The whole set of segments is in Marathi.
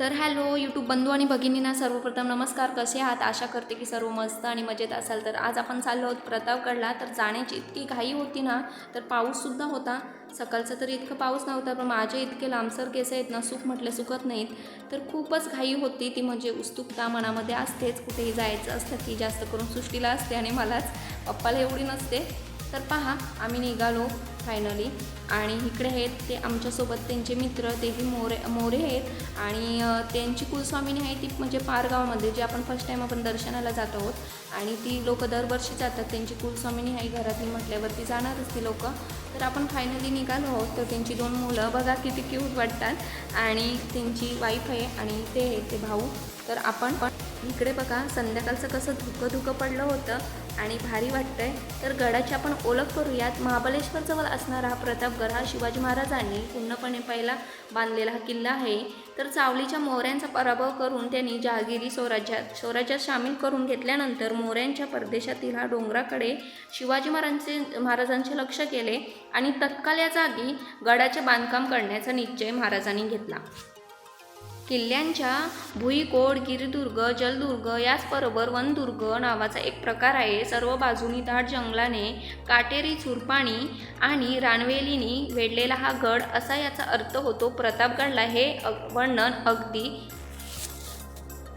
तर हॅलो यूट्यूब बंधू आणि भगिनींना सर्वप्रथम नमस्कार. कसे आहात? आशा करते की सर्व मस्त आणि मजेत असाल. तर आज आपण चाललो आहोत प्रतापगडला. तर जाण्याची इतकी घाई होती ना तर पाऊससुद्धा होता. सकाळचं तर इतकं पाऊस नव्हता पण माझे इतके लांबसर केस आहेत ना सुख म्हटले सुकत नाहीत. तर खूपच घाई होती. ती म्हणजे उत्सुकता मनामध्ये असतेच. कुठेही जायचं असतं की जास्त करून सृष्टीला असते आणि मलाच. पप्पाला एवढी नसते. तर पहा आम्ही निघालो फायनली आणि इकडे आहेत ते आमच्यासोबत त्यांचे मित्र तेही मोरे मोरे आहेत. आणि त्यांची कुलस्वामिनी आहे ती म्हणजे पारगावमध्ये जे आपण फर्स्ट टाईम आपण दर्शनाला जात आहोत. आणि ती लोक दरवर्षी जातात. त्यांची कुलस्वामिनी आहे घरातली म्हटल्यावरती जाणारच ती लोक. तर आपण फायनली निघालो आहोत. तर त्यांची दोन मुलं बघा किती क्यूट वाटतात. आणि त्यांची वाईफ आहे आणि ते आहे ते भाऊ. तर आपण पण इकडे बघा संध्याकाळचं कसं धुकं धुकं पडलं होतं. आणि भारी वाटतंय. तर गडाची आपण ओळख करूयात. महाबळेश्वरजवळ असणारा हा प्रतापगड हा शिवाजी महाराजांनी पूर्णपणे पहिला बांधलेला हा किल्ला आहे. तर चावलीच्या मोऱ्यांचा पराभव करून त्यांनी जहागिरी स्वराज्यात स्वराज्यात सामील करून घेतल्यानंतर मोऱ्यांच्या परदेशातील हा डोंगराकडे शिवाजी महाराजांचे महाराजांचे लक्ष केले आणि तत्काल या जागी गडाचे बांधकाम करण्याचा निश्चय महाराजांनी घेतला. किल्ल्यांच्या भुईकोड गिरिदुर्ग जलदुर्ग याचबरोबर वनदुर्ग नावाचा एक प्रकार आहे. सर्व बाजूनी दाट जंगलाने काटेरी चुरपाणी आणि रानवेलीनी वेढलेला हा गड असा याचा अर्थ होतो प्रतापगडला. हे अ- वर्णन अगदी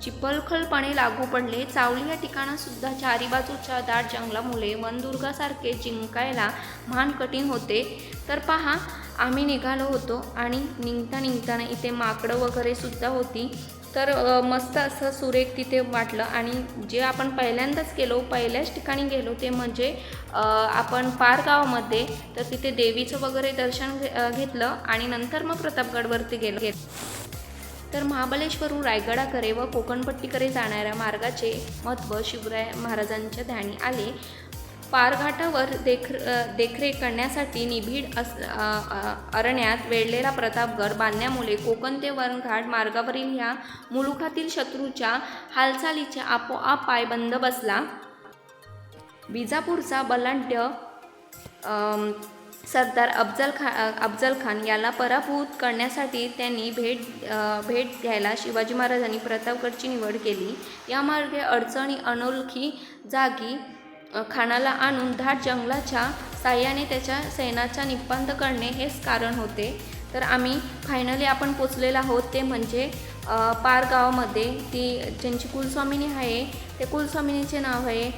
चिपलखलपणे लागू पडले. चावली या ठिकाणासुद्धा चारी बाजूच्या दाट जंगलामुळे वनदुर्गासारखे जिंकायला महान कठीण होते. तर पहा आम्ही निघालो होतो आणि निघता निघताना इथे माकडं वगैरे सुद्धा होती. तर मस्त असं सुरेख तिथे वाटलं आणि जे आपण पहिल्यांदाच गेलो पहिल्याच ठिकाणी गेलो ते म्हणजे आपण पार गावामध्ये तर तिथे देवीचं वगैरे दर्शन घे- घेतलं आणि नंतर मग प्रतापगडवरती गेलो. तर महाबलेश्वरून रायगडाकडे व कोकणपट्टीकडे जाणाऱ्या मार्गाचे महत्त्व शिवराय महाराजांच्या ध्यानी आले. पारघाटावर देख देखरेख करण्यासाठी निबिड अस अरण्यात वेढलेला प्रतापगड बांधण्यामुळे कोकण ते वरणघाट मार्गावरील ह्या मुलुखातील शत्रूच्या हालचालीचे आपोआप पायबंद बसला. विजापूरचा बलाढ्य सरदार अफजल खा अफजल खान याला पराभूत करण्यासाठी त्यांनी भेट भेट द्यायला शिवाजी महाराजांनी प्रतापगडची निवड केली. या मार्गे अडचणी अनोळखी जागी खानाला आणून दाट जंगलाच्या साह्याने त्याच्या सैन्याचा निपांत करणे हेच कारण होते. तर आम्ही फायनली आपण पोचलेलो आहोत ते म्हणजे अ, पार गावामध्ये ती ज्यांची कुलस्वामिनी आहे ते कुलस्वामिनीचे नाव आहे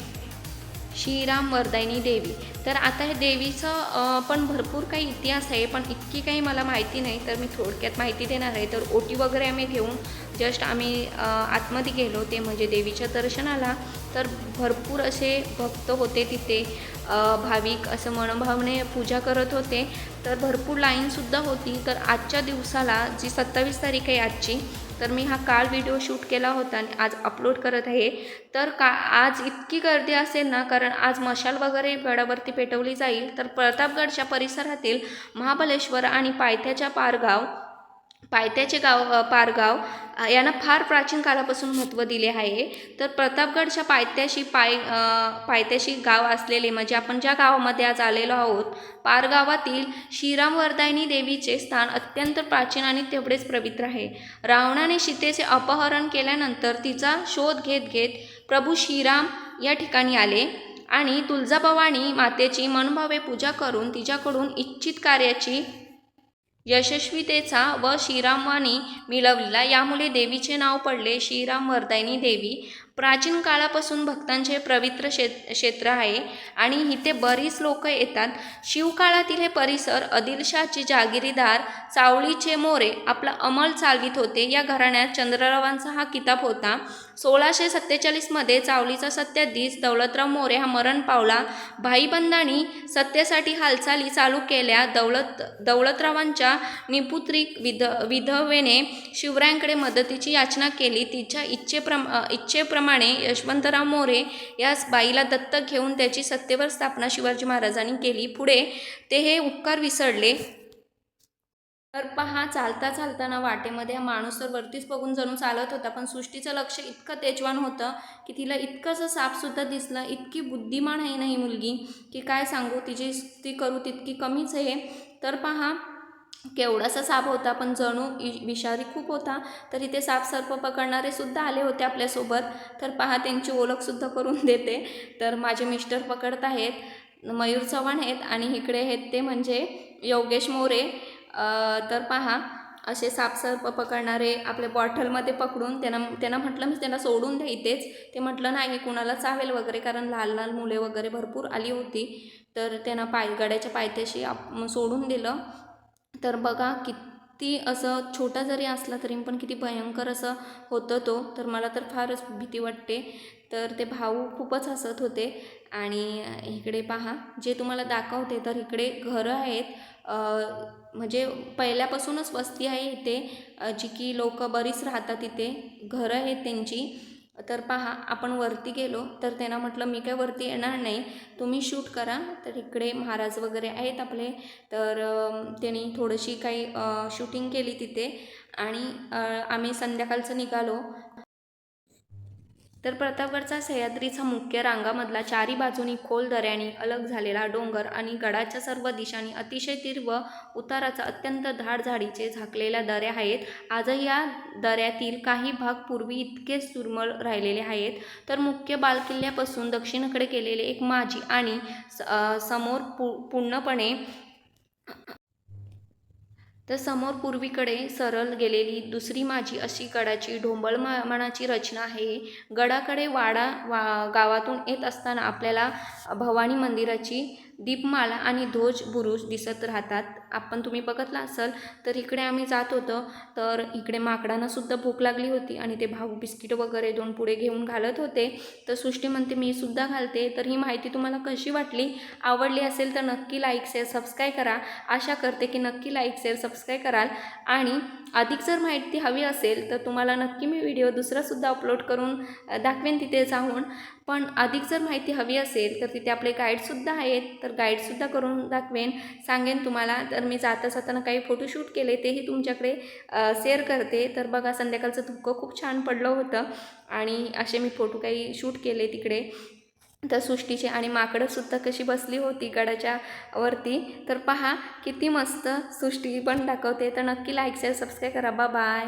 श्रीराम वरदायनी देवी. तर आता हे देवीचं पण भरपूर काही इतिहास आहे पण इतकी काही मला माहिती नाही तर मी थोडक्यात माहिती देणार आहे. तर ओटी वगैरे आम्ही घेऊन जस्ट आम्ही आतमध्ये गेलो ते म्हणजे देवीच्या दर्शनाला. तर भरपूर असे भक्त होते तिथे भाविक असं मनोभावने पूजा करत होते. तर भरपूर लाईनसुद्धा होती. तर आजच्या दिवसाला जी सत्तावीस तारीख आहे आजची तर मी हा काल व्हिडिओ शूट केला होता आणि आज अपलोड करत आहे. तर का आज इतकी गर्दी असेल ना कारण आज मशाल वगैरे गडावरती पेटवली जाईल तर प्रतापगडच्या परिसरातील महाबलेश्वर आणि पायथ्याच्या पारगाव पायथ्याचे गाव पारगाव यांना फार प्राचीन काळापासून महत्त्व दिले आहे. तर प्रतापगडच्या पायथ्याशी पाय पायथ्याशी गाव असलेले म्हणजे आपण ज्या गावामध्ये आज आलेलो आहोत पारगावातील श्रीरामवर्दायनी देवीचे स्थान अत्यंत प्राचीन आणि तेवढेच पवित्र आहे. रावणाने सीतेचे अपहरण केल्यानंतर तिचा शोध घेत घेत प्रभू श्रीराम या ठिकाणी आले आणि तुळजाभवानी मातेची मनभावे पूजा करून तिच्याकडून इच्छित कार्याची यशस्वीतेचा व श्रीरामानी मिळवलेला यामुळे देवीचे नाव पडले श्रीराम वरदायनी देवी. प्राचीन काळापासून भक्तांचे पवित्र क्षेत क्षेत्र आहे आणि इथे बरीच लोक येतात. शिवकाळातील हे परिसर आदिलशाहचे जागिरीदार चावळीचे मोरे आपला अंमल चालवित होते. या घराण्यात चंद्ररावांचा हा किताब होता. सोळाशे सत्तेचाळीसमध्ये चावलीचा सत्याधीश दौलतराव मोरे हा मरण पावला. भाईबंधांनी सत्तेसाठी हालचाली चालू केल्या. दौलत दौलतरावांच्या निपुत्री विध विधवेने शिवरायांकडे मदतीची याचना केली. तिच्या इच्छेप्रम इच्छेप्रमाणे यशवंतराव मोरे यास बाईला दत्तक घेऊन त्याची सत्तेवर स्थापना शिवाजी महाराजांनी केली. पुढे ते हे उपकार विसरले. तर पहा चालता चालताना वाटेमध्ये हा माणूस तर वरतीच बघून जणू चालत होता पण सृष्टीचं लक्ष इतकं तेजवान होतं की तिला इतकंसं सापसुद्धा दिसलं इतकी बुद्धिमान आहे ना ही मुलगी की काय सांगू तिची ती करू तितकी कमीच आहे. तर पहा केवढासा साप होता पण जणू इ- विषारी खूप होता तर इथे सापसर्प पकडणारे सुद्धा आले होते आपल्यासोबत. तर पहा त्यांची ओळखसुद्धा करून देते. तर माझे मिस्टर पकडत आहेत मयूर चव्हाण आहेत आणि इकडे आहेत ते म्हणजे योगेश मोरे. तर पहा असे सापसर्प पकडणारे आपल्या बॉटलमध्ये पकडून त्यांना त्यांना म्हटलं मी त्यांना सोडून द्या इथेच. ते म्हटलं नाही कुणाला चावेल वगैरे कारण लहान लहान मुले वगैरे भरपूर आली होती. तर त्यांना पाय गड्याच्या पायथ्याशी आप सोडून दिलं. तर बघा कित ती असं छोटा जरी असला तरी पण किती भयंकर असं होतं तो तर मला तर फारच भीती वाटते. तर ते भाऊ खूपच हसत होते. आणि इकडे पहा जे तुम्हाला दाखवते तर इकडे घरं आहेत. म्हणजे पहिल्यापासूनच वस्ती आहे इथे. जी की लोकं बरीच राहतात इथे. घरं आहेत त्यांची. तर पहा आपण वरती गेलो तर त्यांना म्हटलं मी काय वरती येणार नाही. तुम्ही शूट करा. तर इकडे महाराज वगैरे आहेत आपले. तर त्यांनी थोडीशी काही शूटिंग केली तिथे. आणि आम्ही संध्याकाळचं निघालो. तर प्रतापगडचा सह्याद्रीचा मुख्य रांगामधला चारी बाजूनी खोल दऱ्याने अलग झालेला डोंगर आणि गडाच्या सर्व दिशांनी अतिशय तीव्र उताराचा अत्यंत धाड झाडीचे झाकलेल्या दऱ्या आहेत. आजही या दऱ्यातील काही भाग पूर्वी इतकेच दुर्मिळ राहिलेले आहेत. तर मुख्य बालकिल्ल्यापासून दक्षिणेकडे केलेले एक माजी आणि स- समोर पू पूर्णपणे तर समोर पूर्वीकडे सरळ गेलेली दुसरी माझी अशी गडाची ढोंबळ मनाची रचना आहे. गडाकडे वाडा वा गावातून येत असताना आपल्याला भवानी मंदिराची दीपमाला आणि ध्वज बुरुज दिसत राहतात. आपण तुम्ही बघतला असाल तर इकडे आम्ही जात होतो. तर इकडे माकडांना सुद्धा भूक लागली होती आणि ते भाऊ बिस्किट वगैरे दोन पुढे घेऊन घालत होते. तर सृष्टी म्हणते मी सुद्धा घालते. तर ही माहिती तुम्हाला कशी वाटली? आवडली असेल तर नक्की लाईक शेअर सबस्क्राईब करा. आशा करते की नक्की लाईक शेअर सबस्क्राईब कराल. आणि अधिक जर माहिती हवी असेल तर तुम्हाला नक्की मी व्हिडिओ दुसरासुद्धा अपलोड करून दाखवेन तिथे जाऊन. पण अधिक जर माहिती हवी असेल तर तिथे आपले गाईडसुद्धा आहेत. तर गाईडसुद्धा करून दाखवेन. सांगेन तुम्हाला. तर मी जाता जाताना काही फोटोशूट केले तेही तुमच्याकडे शेअर करते. तर बघा संध्याकाळचं धुकं खूप छान पडलं होतं. आणि असे मी फोटो काही शूट केले तिकडे. तर सृष्टीची आणि माकडंसुद्धा कशी बसली होती गडाच्या वरती. तर पहा किती मस्त सृष्टी पण दाखवते. तर नक्की लाईक शेअर सबस्क्राईब करा. बा बाय